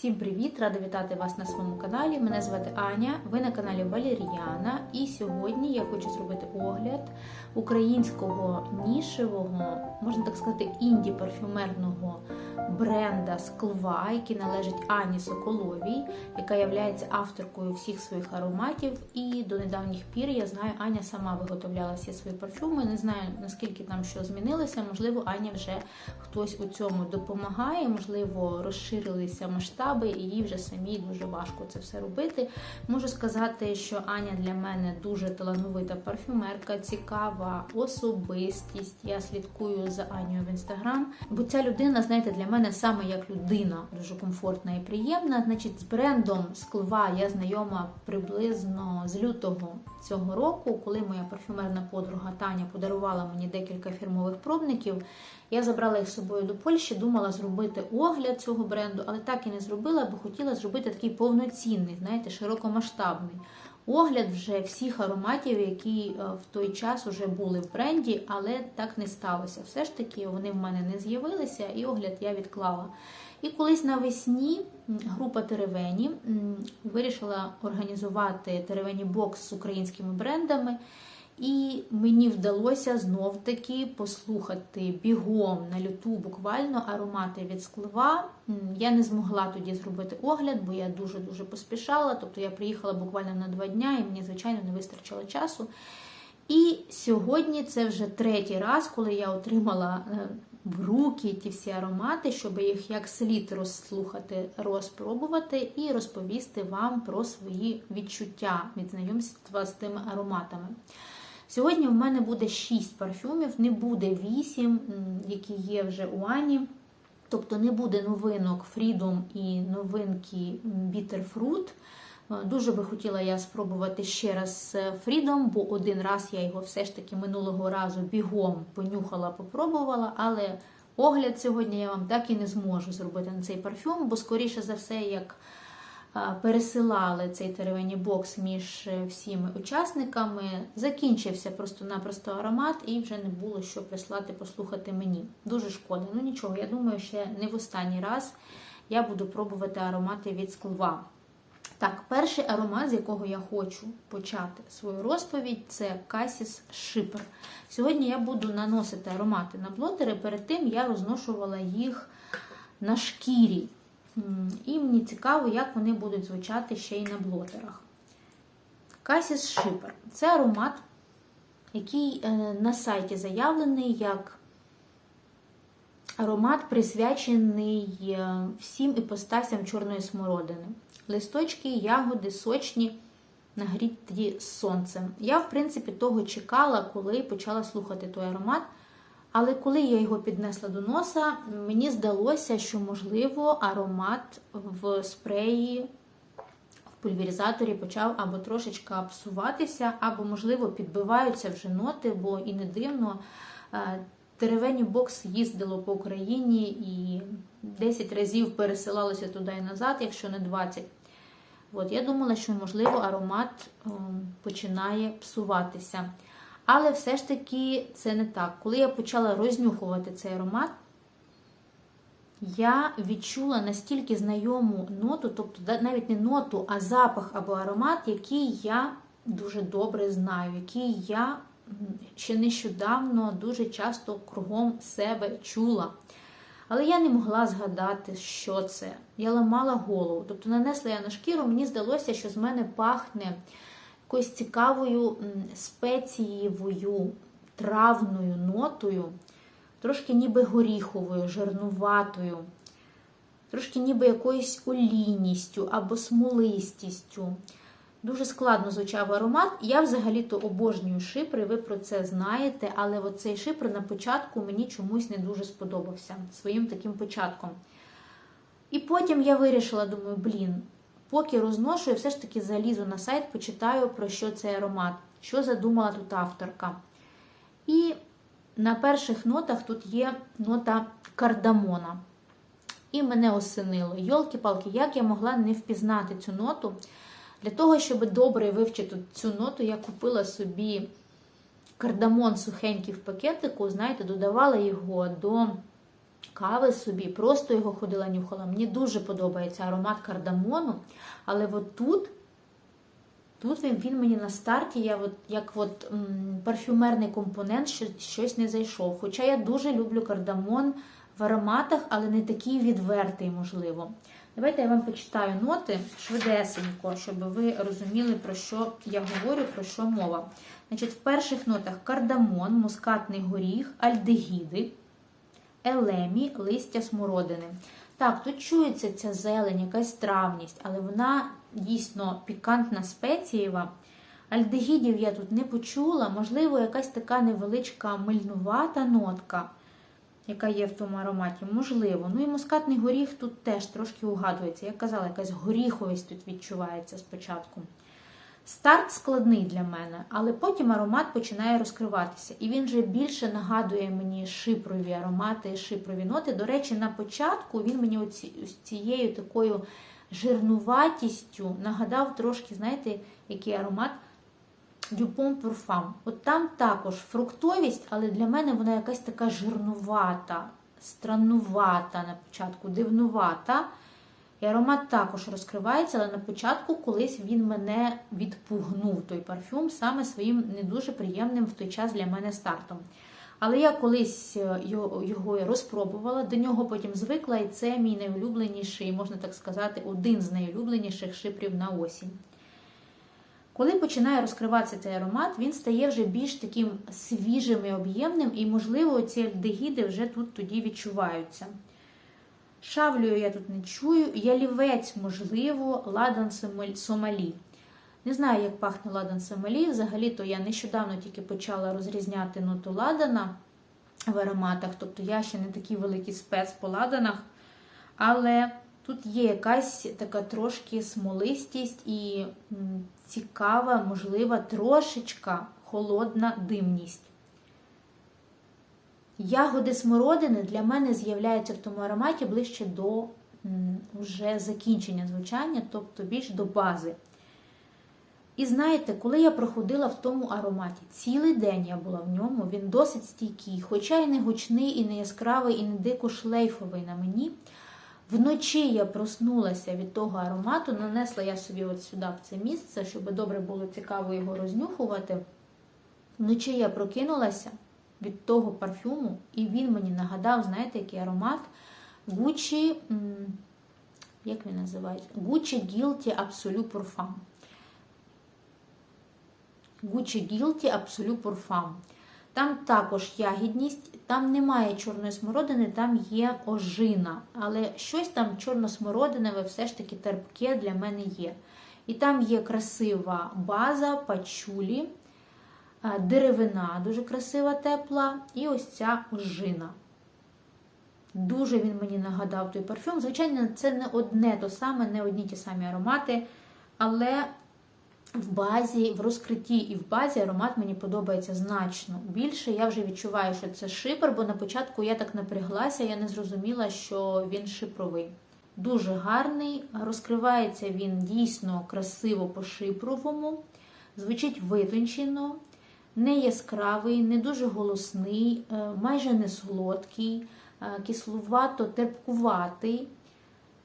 Всім привіт! Рада вітати вас на своєму каналі. Мене звати Аня. Ви на каналі Валеріана. І сьогодні я хочу зробити огляд українського нішевого, можна так сказати, інді-парфюмерного бренда Склва, який належить Ані Соколовій, яка є авторкою всіх своїх ароматів. І до недавніх пір я знаю, Аня сама виготовляла всі свої парфюми. Не знаю наскільки там що змінилося. Можливо, Аня вже хтось у цьому допомагає, можливо, розширилися масштаби, і їй вже самій дуже важко це все робити. Можу сказати, що Аня для мене дуже талановита парфюмерка, цікава особистість. Я слідкую за Анею в інстаграм, бо ця людина, знаєте, для мене саме як людина дуже комфортна і приємна. Значить, з брендом Склва я знайома приблизно з лютого цього року, коли моя парфюмерна подруга Таня подарувала мені декілька фірмових пробників. Я забрала їх з собою до Польщі, думала зробити огляд цього бренду, але так і не зробила, бо хотіла зробити такий повноцінний, знаєте, широкомасштабний огляд вже всіх ароматів, які е, в той час вже були в бренді, але так не сталося. Все ж таки, вони в мене не з'явилися, і огляд я відклала. І колись навесні група Теревені вирішила організувати Теревені бокс з українськими брендами. І мені вдалося знов-таки послухати бігом на люту буквально аромати від склива. Я не змогла тоді зробити огляд, бо я дуже-дуже поспішала. Тобто я приїхала буквально на два дня, і мені, звичайно, не вистачило часу. І сьогодні це вже третій раз, коли я отримала е, в руки ті всі аромати, щоб їх як слід розслухати, розпробувати і розповісти вам про свої відчуття від знайомства з тими ароматами. Сьогодні в мене буде 6 парфюмів, не буде 8, які є вже у Ані. Тобто не буде новинок Freedom і новинки Bitter. Е, дуже би хотіла я спробувати ще раз Freedom, бо один раз я його все ж таки минулого разу бігом понюхала, попробувала, але огляд сьогодні я вам так і не зможу зробити на цей парфюм, бо, скоріше за все, як пересилали цей теревені бокс між е, всіми учасниками. Закінчився просто-напросто аромат, і вже не було що прислати, послухати мені. Дуже шкода. Ну нічого, я думаю, ще не в останній раз я буду пробувати аромати від склва. Так, перший аромат, з якого я хочу почати свою розповідь, це Cassis Shipper. Сьогодні я буду наносити аромати на блотери, перед тим я розношувала їх на шкірі. І мені цікаво, як вони будуть звучати ще й на блотерах. Касіс Шипер це аромат, який е, на сайті заявлений як аромат, присвячений е, всім іпостасям чорної смородини. Листочки, ягоди, сочні, нагріті сонцем. Я, в принципі, того чекала, коли почала слухати той аромат. Але коли я його піднесла до носа, мені здалося, що, можливо, аромат в спреї, в пульверізаторі почав або трошечки псуватися, або, можливо, підбиваються вже ноти, бо і не дивно. Е, Теревені бокс їздило по Україні і 10 разів пересилалося туди і назад, якщо не 20. От, Я думала, що, можливо, аромат ем, починає псуватися. Але все ж таки це не так. Коли я почала рознюхувати цей аромат, я відчула настільки знайому ноту, тобто навіть не ноту, а запах або аромат, який я дуже добре знаю, який я ще нещодавно дуже часто кругом себе чула. Але я не могла згадати, що це. Я ламала голову. Тобто нанесла я на шкіру, мені здалося, що з мене пахне якоюсь цікавою спецієвою травною нотою, трошки ніби горіховою, жирнуватою, трошки ніби якоюсь олійністю або смолистістю. Дуже складно звучав аромат. Я взагалі-то обожнюю шипри, ви про це знаєте, але оцей шипр на початку мені чомусь не дуже сподобався своїм таким початком. І потім я вирішила, думаю, блін, Поки розношую, все ж таки залізу на сайт, почитаю, про що цей аромат, що задумала тут авторка. І на перших нотах тут є нота кардамона. І мене осенило. Йолки-палки, як я могла не впізнати цю ноту. Для того, щоб добре вивчити цю ноту, я купила собі кардамон сухенький в пакетику, знаєте, додавала його до кави собі, просто його ходила нюхала. Мені дуже подобається аромат кардамону, але от тут, тут він, він мені на старті, я от, як от, м, парфюмерний компонент що, щось не зайшов. Хоча я дуже люблю кардамон в ароматах, але не такий відвертий, можливо. Давайте я вам почитаю ноти швидесенько, щоб ви розуміли, про що я говорю, про що мова. Значить, В перших нотах кардамон, мускатний горіх, альдегіди, елемі, листя смородини. Так, тут чується ця зелень, якась травність, але вона дійсно пікантна спецієва. Альдегідів я тут не почула, можливо, якась така невеличка мильнувата нотка, яка є в тому ароматі, можливо. Ну і мускатний горіх тут теж трошки угадується. Я казала, якась горіховість тут відчувається спочатку. Старт складний для мене, але потім аромат починає розкриватися. І він вже більше нагадує мені шипрові аромати, шипрові ноти. До речі, на початку він мені оці, цією такою жирнуватістю нагадав трошки, знаєте, який аромат Дюпон Парфам. От там також фруктовість, але для мене вона якась така жирнувата, страннувата на початку, дивнувата. І аромат також розкривається, але на початку колись він мене відпугнув той парфюм саме своїм не дуже приємним в той час для мене стартом. Але я колись е, його, розпробувала, до нього потім звикла, і це мій найулюбленіший, можна так сказати, один з найулюбленіших шипрів на осінь. Коли починає розкриватися цей аромат, він стає вже більш таким свіжим і об'ємним, і, можливо, ці альдегіди вже тут тоді відчуваються. Шавлію я тут не чую, ялівець, можливо, ладан Сомалі. Не знаю, як пахне ладан Сомалі. Взагалі-то я нещодавно тільки почала розрізняти ноту ладана в ароматах, тобто я ще не такий великий спец по ладанах. Але тут є якась така трошки смолистість і цікава, можлива, трошечка холодна димність. Ягоди смородини для мене з'являються в тому ароматі ближче до вже закінчення звучання, тобто більш до бази. І знаєте, коли я проходила в тому ароматі, цілий день я була в ньому, він досить стійкий, хоча і не гучний, і не яскравий, і не дико шлейфовий на мені. Вночі я проснулася від того аромату, нанесла я собі от сюди в це місце, щоб добре було цікаво його рознюхувати. Вночі я прокинулася від того парфюму, і він мені нагадав, знаєте, який аромат Gucci, як він називається? Gucci Guilty Absolute Parfum. Gucci Guilty Absolute Parfum. Там також ягідність, там немає чорної смородини, там є ожина. Але щось там чорно-смородинове все ж таки терпке для мене є. І там є красива база, пачулі, деревина, дуже красива, тепла, і ось ця ожина. Дуже він мені нагадав той парфюм. Звичайно, це не одне то саме, не одні ті самі аромати, але в базі, в розкритті і в базі аромат мені подобається значно. Більше я вже відчуваю, що це шипер, бо на початку я так напряглася, я не зрозуміла, що він шипровий. Дуже гарний, розкривається він дійсно красиво по шипровому, звучить витончено, не яскравий, не дуже голосний, е, майже не солодкий, е, кислувато терпкуватий,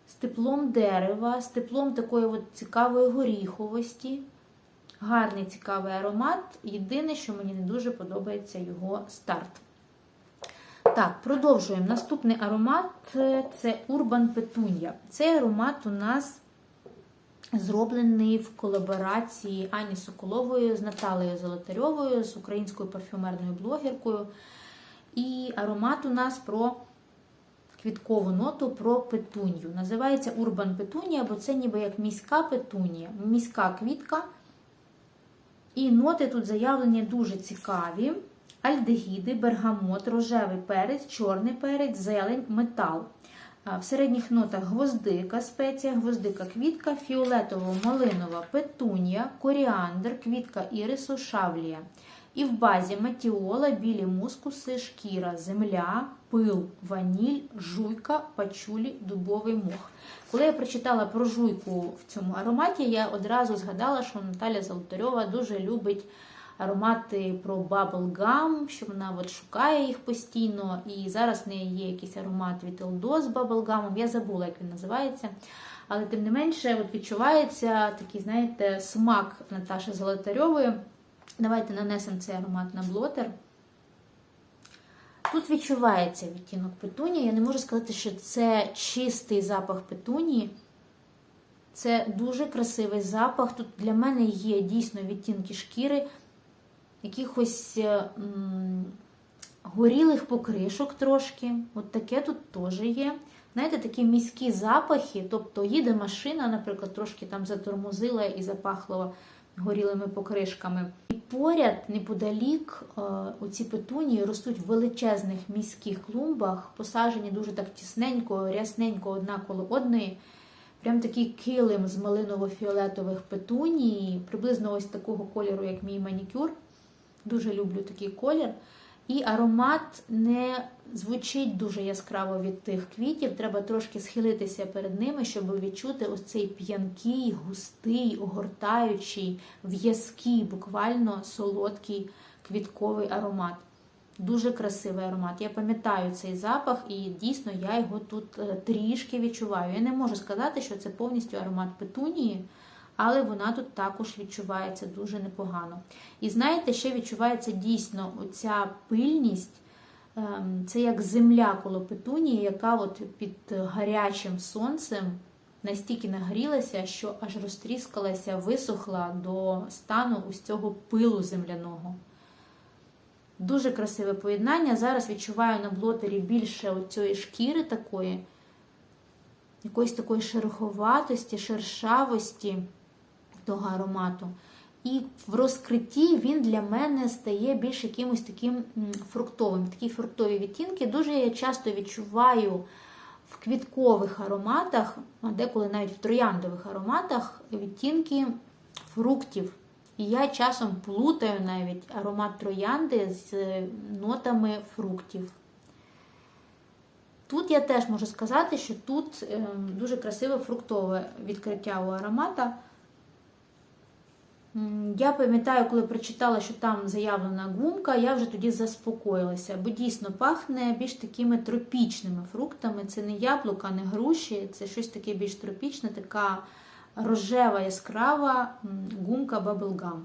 з теплом дерева, з теплом такої от цікавої горіховості. Гарний цікавий аромат. Єдине, що мені не дуже подобається його старт. Так, продовжуємо. Наступний аромат це Urban Petunia. Цей аромат у нас зроблений в колаборації Ані Соколової з Наталею Золотарьовою, з українською парфюмерною блогеркою. І аромат у нас про квіткову ноту про петунью. Називається Urban Petunia, бо це ніби як міська петунія, міська квітка. І ноти тут заявлені дуже цікаві: альдегіди, бергамот, рожевий перець, чорний перець, зелень, метал. В середніх нотах гвоздика, спеція, гвоздика квітка, фіолетово-малинова петунія, коріандр, квітка ірису, шавлія. І в базі матіола, білі мускуси, шкіра, земля, пил, ваніль, жуйка, пачулі, дубовий мох. Коли я прочитала про жуйку в цьому ароматі, я одразу згадала, що Наталя Золотарьова дуже любить аромати про Bubblegum, що вона от шукає їх постійно. І зараз в неї є якийсь аромат від Eldo з Bubblegum, я забула, як він називається. Але тим не менше от відчувається такий, знаєте, смак Наташі Золотарьової. Давайте нанесемо цей аромат на блотер. Тут відчувається відтінок петунії. Я не можу сказати, що це чистий запах петунії. Це дуже красивий запах. Тут для мене є дійсно відтінки шкіри, якихось м, горілих покришок трошки. От таке тут теж є. Знаєте, такі міські запахи, тобто їде машина, наприклад, трошки там затормозила і запахло горілими покришками. І поряд, неподалік, у ці петунії ростуть в величезних міських клумбах, посаджені дуже так тісненько, рясненько одна коло одної. Прям такий килим з малиново-фіолетових петуній, приблизно ось такого кольору, як мій манікюр. Дуже люблю такий колір. І аромат не звучить дуже яскраво від тих квітів. Треба трошки схилитися перед ними, щоб відчути ось цей п'янкий, густий, огортаючий, в'язкий, буквально солодкий квітковий аромат. Дуже красивий аромат. Я пам'ятаю цей запах, і дійсно я його тут трішки відчуваю. Я не можу сказати, що це повністю аромат петунії але вона тут також відчувається дуже непогано. І знаєте, ще відчувається дійсно оця пильність, ем, це як земля коло петунії, яка от під гарячим сонцем настільки нагрілася, що аж розтріскалася, висохла до стану ось цього пилу земляного. Дуже красиве поєднання. Зараз відчуваю на блотері більше цієї шкіри такої, якоїсь такої шероховатості, шершавості того аромату. І в розкритті він для мене стає більш якимось таким фруктовим. Такі фруктові відтінки. Дуже я часто відчуваю в квіткових ароматах, а деколи навіть в трояндових ароматах, відтінки фруктів. І я часом плутаю навіть аромат троянди з нотами фруктів. Тут я теж можу сказати, що тут ем, дуже красиве фруктове відкриття у аромата. Я пам'ятаю, коли прочитала, що там заявлена гумка, я вже тоді заспокоїлася, бо дійсно пахне більш такими тропічними фруктами. Це не яблука, не груші, це щось таке більш тропічне, така рожева, яскрава гумка Bubblegum.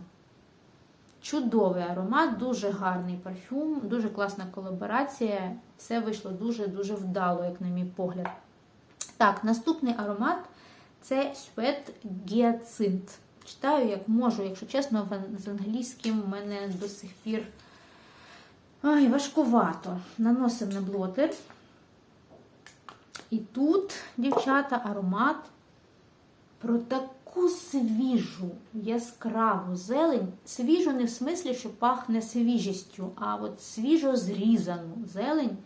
Чудовий аромат, дуже гарний парфюм, дуже класна колаборація. Все вийшло дуже-дуже вдало, як на мій погляд. Так, наступний аромат це Sweat Ghyacint. Читаю, як можу, якщо чесно, з англійським у мене до сих пір ай, важкувато. Наносимо на блотер. І тут, дівчата, аромат про таку свіжу, яскраву зелень. Свіжу не в смислі, що пахне свіжістю, а от свіжо зрізану зелень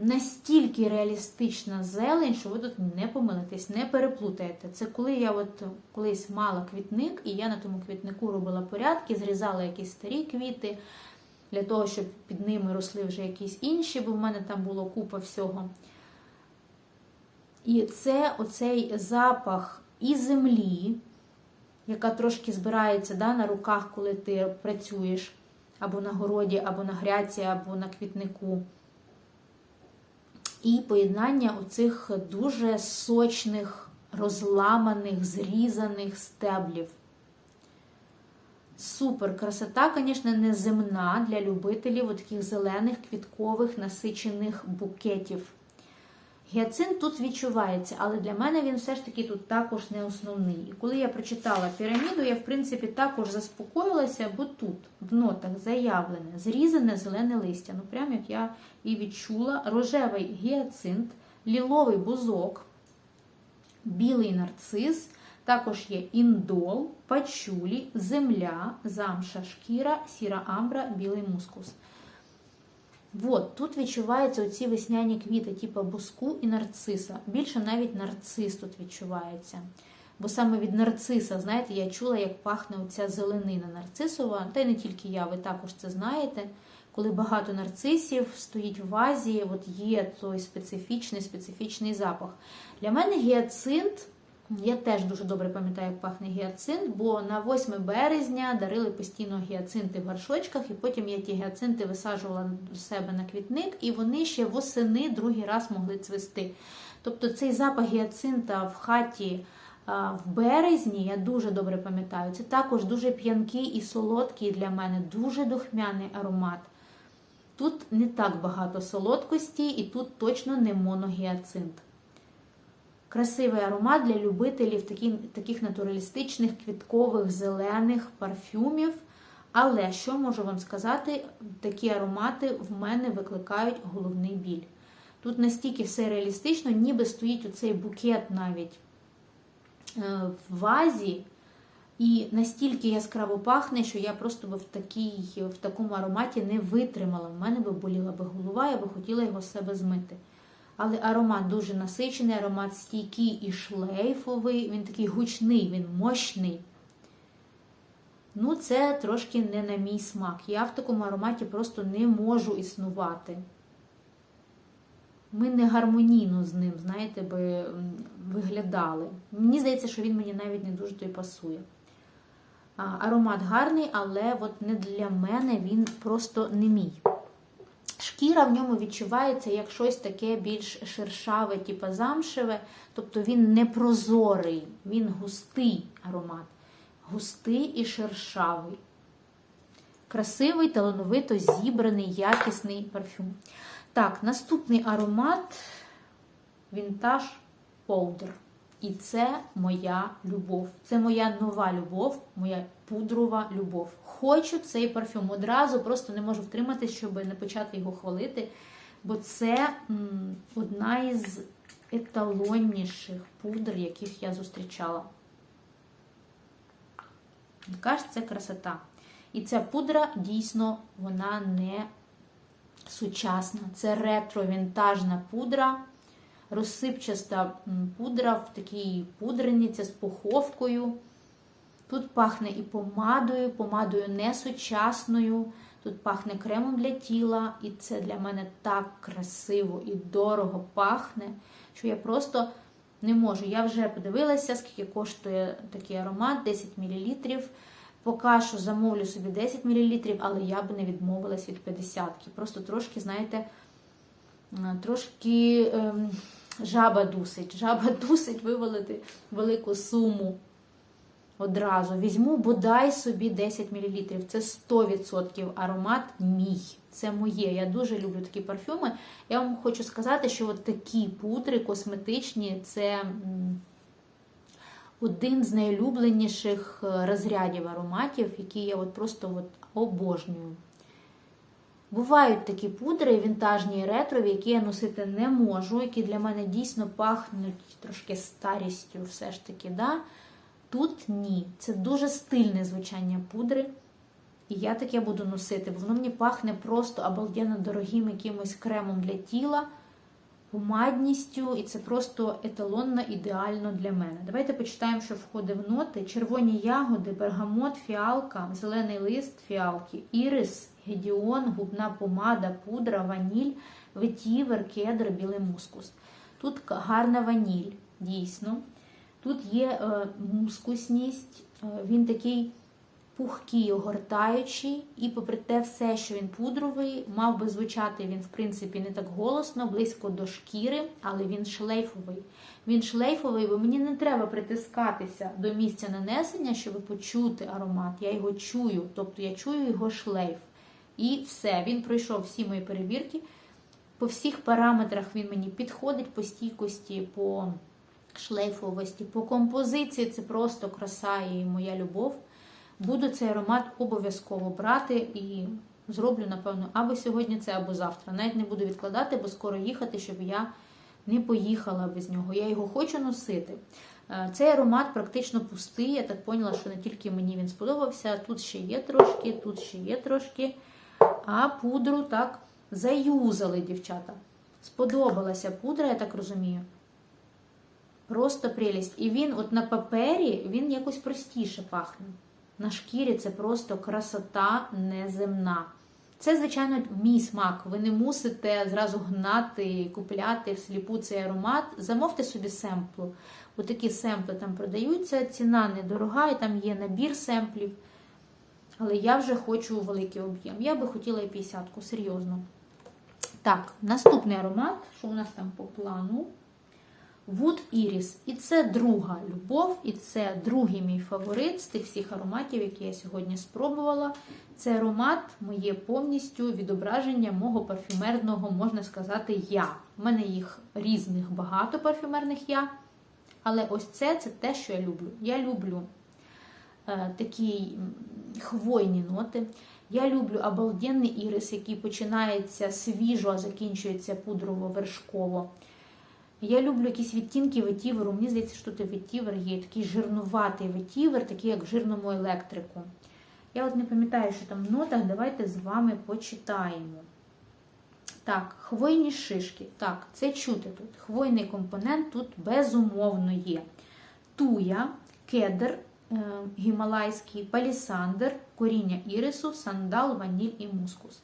настільки реалістична зелень, що ви тут не помилитесь, не переплутаєте. Це коли я от колись мала квітник, і я на тому квітнику робила порядки, зрізала якісь старі квіти, для того, щоб під ними росли вже якісь інші, бо в мене там було купа всього. І це оцей запах і землі, яка трошки збирається да, на руках, коли ти працюєш або на городі, або на гряці, або на квітнику і поєднання оцих дуже сочних, розламаних, зрізаних стеблів. Супер красота, звісно, не земна для любителів таких зелених, квіткових, насичених букетів. Гіацинт тут відчувається, але для мене він все ж таки тут також не основний. І коли я прочитала піраміду, я, в принципі, також заспокоїлася, бо тут в нотах заявлене зрізане зелене листя. Ну, прямо як я і відчула, рожевий гіацинт, ліловий бузок, білий нарцис, також є індол, пачулі, земля, замша, шкіра, сіра амбра, білий мускус. От, тут відчуваються оці весняні квіти, типу буску і нарциса. Більше навіть нарцис тут відчувається. Бо саме від нарциса, знаєте, я чула, як пахне оця зеленина нарцисова. Та й не тільки я, ви також це знаєте. Коли багато нарцисів стоїть в вазі, от є той специфічний специфічний запах. Для мене гіацинт Я теж дуже добре пам'ятаю, як пахне гіацинт, бо на 8 березня дарили постійно гіацинти в горшочках, і потім я ті гіацинти висаджувала до себе на квітник, і вони ще восени другий раз могли цвісти. Тобто цей запах гіацинта в хаті в березні я дуже добре пам'ятаю. Це також дуже п'янкий і солодкий для мене, дуже духмяний аромат. Тут не так багато солодкості, і тут точно не моногіацинт. Красивий аромат для любителів такі, таких натуралістичних, квіткових, зелених парфюмів. Але що можу вам сказати, такі аромати в мене викликають головний біль. Тут настільки все реалістично, ніби стоїть оцей букет навіть е, в вазі, і настільки яскраво пахне, що я просто би в, такій, в такому ароматі не витримала. В мене би боліла би голова, я би хотіла його з себе змити. Але аромат дуже насичений, аромат стійкий і шлейфовий, він такий гучний, він мощний. Ну, це трошки не на мій смак. Я в такому ароматі просто не можу існувати. Ми не гармонійно з ним, знаєте, би виглядали. Мені здається, що він мені навіть не дуже то й пасує. Аромат гарний, але от не для мене він просто не мій. Шкіра в ньому відчувається як щось таке більш шершаве, типу замшеве, тобто він не прозорий, він густий аромат. Густий і шершавий. Красивий, талановито зібраний, якісний парфюм. Так, наступний аромат Vintage Powder. І це моя любов. Це моя нова любов, моя пудрова любов. Хочу цей парфюм. Одразу просто не можу втриматися, щоб не почати його хвалити. Бо це м, одна із еталонніших пудр, яких я зустрічала. Яка ж це красота. І ця пудра дійсно вона не сучасна. Це ретро-вінтажна пудра розсипчаста пудра в такій пудрениці з пуховкою. Тут пахне і помадою, помадою не сучасною. Тут пахне кремом для тіла, і це для мене так красиво і дорого пахне, що я просто не можу. Я вже подивилася, скільки коштує такий аромат, 10 мл. Поки що замовлю собі 10 мл, але я би не відмовилась від 50 Просто трошки, знаєте, трошки. Ем, жаба дусить. Жаба дусить вивалити велику суму одразу. Візьму бодай собі 10 мл. Це 100% аромат мій. Це моє. Я дуже люблю такі парфюми. Я вам хочу сказати, що от такі пудри косметичні це один з найулюбленіших е, розрядів ароматів, які я от просто от обожнюю. Бувають такі пудри, вінтажні і ретрові, які я носити не можу, які для мене дійсно пахнуть трошки старістю, все ж таки. да? Тут ні. Це дуже стильне звучання пудри. І я таке буду носити, бо воно мені пахне просто обалденно дорогим якимось кремом для тіла, помадністю, і це просто еталонно ідеально для мене. Давайте почитаємо, що входить в ноти: червоні ягоди, бергамот, фіалка, зелений лист, фіалки, ірис, гедіон, губна помада, пудра, ваніль, ветівер, кедр, білий мускус. Тут гарна ваніль, дійсно. Тут є е, мускусність, е, він такий пухкий, огортаючий, і, попри те, все, що він пудровий, мав би звучати він, в принципі, не так голосно, близько до шкіри, але він шлейфовий. Він шлейфовий, бо мені не треба притискатися до місця нанесення, щоб почути аромат. Я його чую, тобто я чую його шлейф. І все, він пройшов всі мої перевірки. По всіх параметрах він мені підходить по стійкості, по шлейфовості, по композиції це просто краса і моя любов. Буду цей аромат обов'язково брати і зроблю, напевно, або сьогодні це, або завтра. Навіть не буду відкладати, бо скоро їхати, щоб я не поїхала без нього. Я його хочу носити. Е, цей аромат практично пустий. Я так поняла, що не тільки мені він сподобався. Тут ще є трошки, тут ще є трошки. А пудру так заюзали дівчата. Сподобалася пудра, я так розумію. Просто прелість. І він, от на папері, він якось простіше пахне. На шкірі це просто красота неземна. Це, звичайно, мій смак. Ви не мусите зразу гнати, купляти всліпу цей аромат. Замовте собі семплу. Отакі семпли там продаються, ціна недорога, і там є набір семплів. Але я вже хочу великий об'єм. Я би хотіла і 50-ку, серйозно. Так, наступний аромат, що у нас там по плану? Wood Iris. І це друга любов, і це другий мій фаворит з тих всіх ароматів, які я сьогодні спробувала. Це аромат моє повністю відображення мого парфюмерного, можна сказати, я. У мене їх різних багато парфюмерних я. Але ось це це те, що я люблю. Я люблю такі хвойні ноти. Я люблю обалденний ірис, який починається свіжо, а закінчується пудрово-вершково. Я люблю якісь відтінки ветіверу. Мені здається, що тут ветівер є такий жирнуватий ветівер, такий як в жирному електрику. Я от не пам'ятаю, що там в нотах. Давайте з вами почитаємо. Так, хвойні шишки. Так, це чути тут. Хвойний компонент тут безумовно є. Туя, кедр, е, гімалайський, палісандр, коріння ірису, сандал, ваніль і мускус.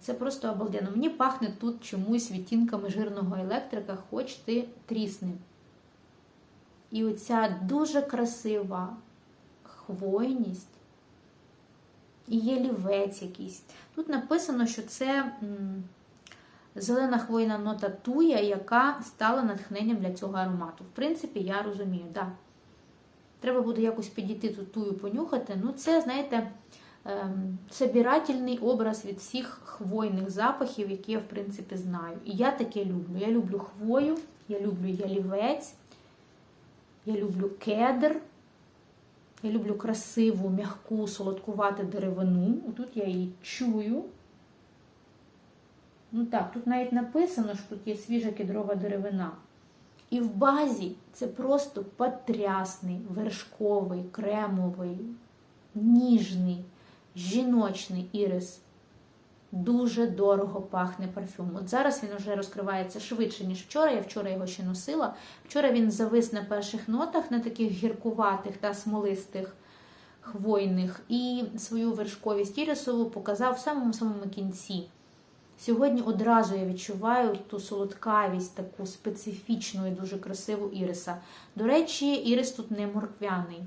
Це просто обалденно. Мені пахне тут чомусь відтінками жирного електрика, хоч ти трісни. І оця дуже красива хвойність. І є лівець якийсь. Тут написано, що це зелена хвойна нота туя, яка стала натхненням для цього аромату. В принципі, я розумію, так. Да. Треба буде якось підійти тут тую понюхати. Ну, це, знаєте, ем, собирательний образ від всіх хвойних запахів, які я, в принципі, знаю. І я таке люблю. Я люблю хвою, я люблю ялівець, я люблю кедр. Я люблю красиву, м'яку, солодкувату деревину. Тут я її чую. Ну так, тут навіть написано, що тут є свіжа кедрова деревина. І в базі це просто потрясний, вершковий, кремовий, ніжний, жіночний ірис. Дуже дорого пахне парфюм. От зараз він вже розкривається швидше, ніж вчора. Я вчора його ще носила. Вчора він завис на перших нотах, на таких гіркуватих та смолистих хвойних, і свою вершковість ірисову показав в самому-самому кінці. Сьогодні одразу я відчуваю ту солодкавість, таку специфічну і дуже красиву іриса. До речі, ірис тут не морквяний.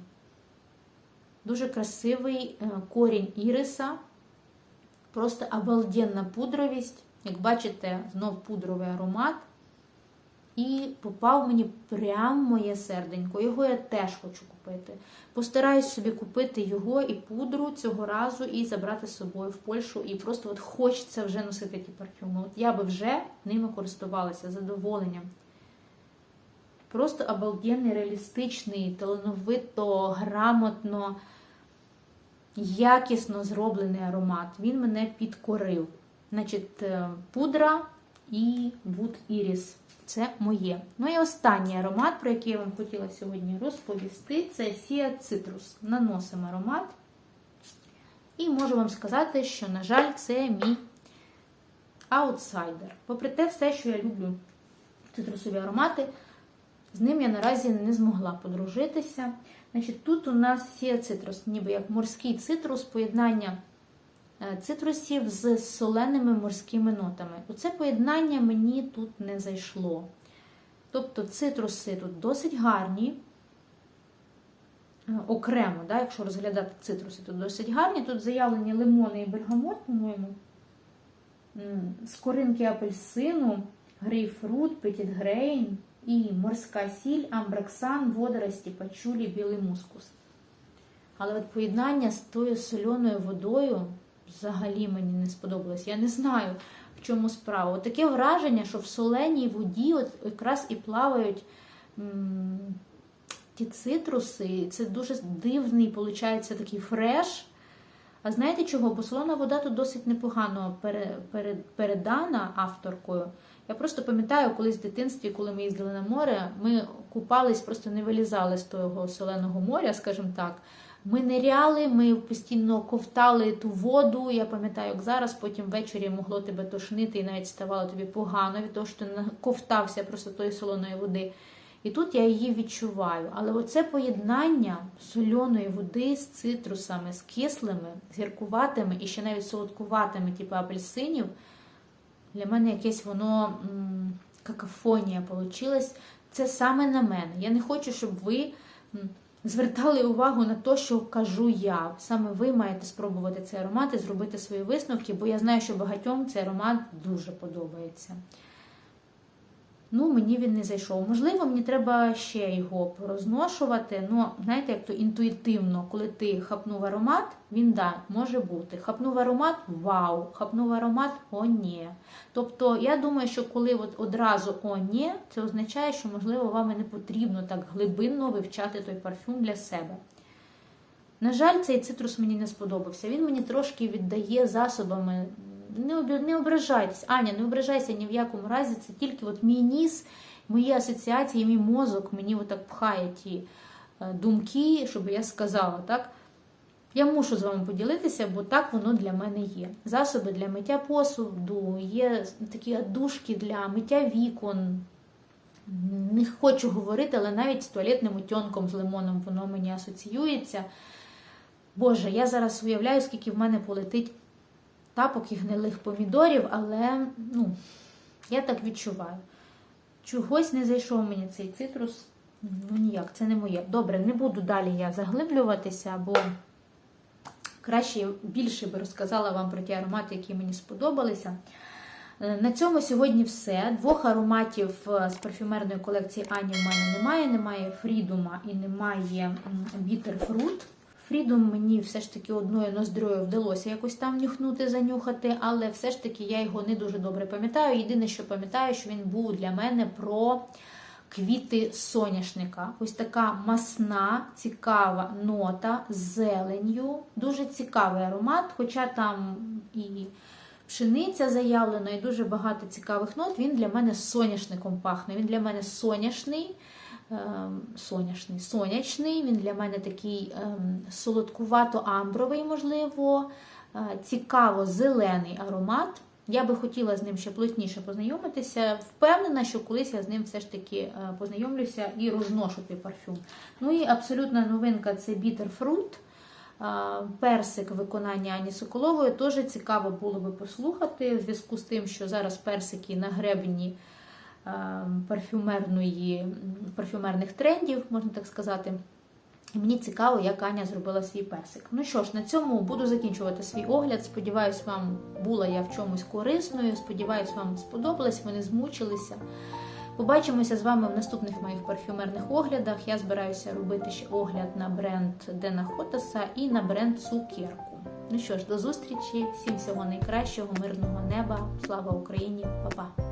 Дуже красивий корінь іриса. Просто обалденна пудровість. Як бачите, знов пудровий аромат. І попав мені прямо моє серденько. Його я теж хочу купити. Постараюсь собі купити його і пудру цього разу і забрати з собою в Польщу. І просто от хочеться вже носити ті парфюми. От я би вже ними користувалася задоволенням. Просто обалденний, реалістичний, талановито, грамотно якісно зроблений аромат. Він мене підкорив. Значить, пудра і Wood Iris. Це моє. Ну і останній аромат, про який я вам хотіла сьогодні розповісти, це Sia Citrus. Наносимо аромат. І можу вам сказати, що, на жаль, це мій аутсайдер. Попри те, все, що я люблю цитрусові аромати, з ним я наразі не змогла подружитися. Значить, Тут у нас сія цитрус, ніби як морський цитрус, поєднання цитрусів з соленими морськими нотами. Оце поєднання мені тут не зайшло. Тобто цитруси тут досить гарні, окремо, да, якщо розглядати цитруси, тут досить гарні. Тут заявлені лимони і бергамот, по-моєму, скоринки апельсину, грейпфрут, петітгрейн і морська сіль, амбраксан, водорості, пачулі, білий мускус. Але от поєднання з тою соленою водою взагалі мені не сподобалось. Я не знаю, в чому справа. Таке враження, що в соленій воді от якраз і плавають м ті цитруси. Це дуже дивний, виходить, такий фреш. А знаєте чого? Бо солона вода тут досить непогано передана авторкою. Я просто пам'ятаю, колись в дитинстві, коли ми їздили на море, ми купались, просто не вилізали з того соленого моря, скажімо так. Ми ниряли, ми постійно ковтали ту воду. Я пам'ятаю, як зараз, потім ввечері могло тебе тошнити і навіть ставало тобі погано від того, що ти ковтався просто тої солоної води. І тут я її відчуваю. Але оце поєднання сольоної води з цитрусами, з кислими, з гіркуватими і ще навіть солодкуватими, типу апельсинів, для мене якесь воно какафонія получилась. Це саме на мене. Я не хочу, щоб ви звертали увагу на те, що кажу я. Саме ви маєте спробувати цей аромат і зробити свої висновки, бо я знаю, що багатьом цей аромат дуже подобається. Ну, мені він не зайшов. Можливо, мені треба ще його порозношувати. Ну, знаєте, як то інтуїтивно, коли ти хапнув аромат, він да, може бути. Хапнув аромат вау, хапнув аромат о ні. Тобто, я думаю, що коли от одразу о ні, це означає, що, можливо, вам і не потрібно так глибинно вивчати той парфюм для себе. На жаль, цей цитрус мені не сподобався. Він мені трошки віддає засобами. Не не ображайтесь, Аня, не ображайся ні в якому разі. Це тільки от мій ніс, мої асоціації, мій мозок мені отак пхає ті е, думки, щоб я сказала, так? Я мушу з вами поділитися, бо так воно для мене є. Засоби для миття посуду, є такі дужки для миття вікон. Не хочу говорити, але навіть з туалетним утьонком з лимоном воно мені асоціюється. Боже, я зараз уявляю, скільки в мене полетить тапок і гнилих помідорів, але ну, я так відчуваю. Чогось не зайшов мені цей цитрус. Ну ніяк, це не моє. Добре, не буду далі я заглиблюватися, бо краще більше би розказала вам про ті аромати, які мені сподобалися. Е, На цьому сьогодні все. Двох ароматів е, з парфюмерної колекції Ані в мене немає. Немає Фрідума і немає Бітерфрут. Фрідом мені все ж таки одною ноздрою вдалося якось там нюхнути, занюхати, але все ж таки я його не дуже добре пам'ятаю. Єдине, що пам'ятаю, що він був для мене про квіти соняшника. Ось така масна, цікава нота з зеленню. Дуже цікавий аромат, хоча там і пшениця заявлена, і дуже багато цікавих нот. Він для мене соняшником пахне. Він для мене соняшний. Ем, Соняшний, сонячний, він для мене такий ем, солодкувато-амбровий, можливо, е, цікаво зелений аромат. Я би хотіла з ним ще плотніше познайомитися. Впевнена, що колись я з ним все ж таки е, познайомлюся і розношу той парфюм. Ну і абсолютна новинка це. Е, Персик виконання Ані Соколової теж цікаво було би послухати в зв'язку з тим, що зараз персики на гребені е, парфюмерної, парфюмерних трендів, можна так сказати. І Мені цікаво, як Аня зробила свій персик. Ну що ж, на цьому буду закінчувати свій огляд. Сподіваюсь, вам була я в чомусь корисною. Сподіваюсь, вам сподобалось, ви не змучилися. Побачимося з вами в наступних моїх парфюмерних оглядах. Я збираюся робити ще огляд на бренд Дена Хотаса і на бренд Цукерку. Ну що ж, до зустрічі, всім всього найкращого, мирного неба. Слава Україні, Па-па!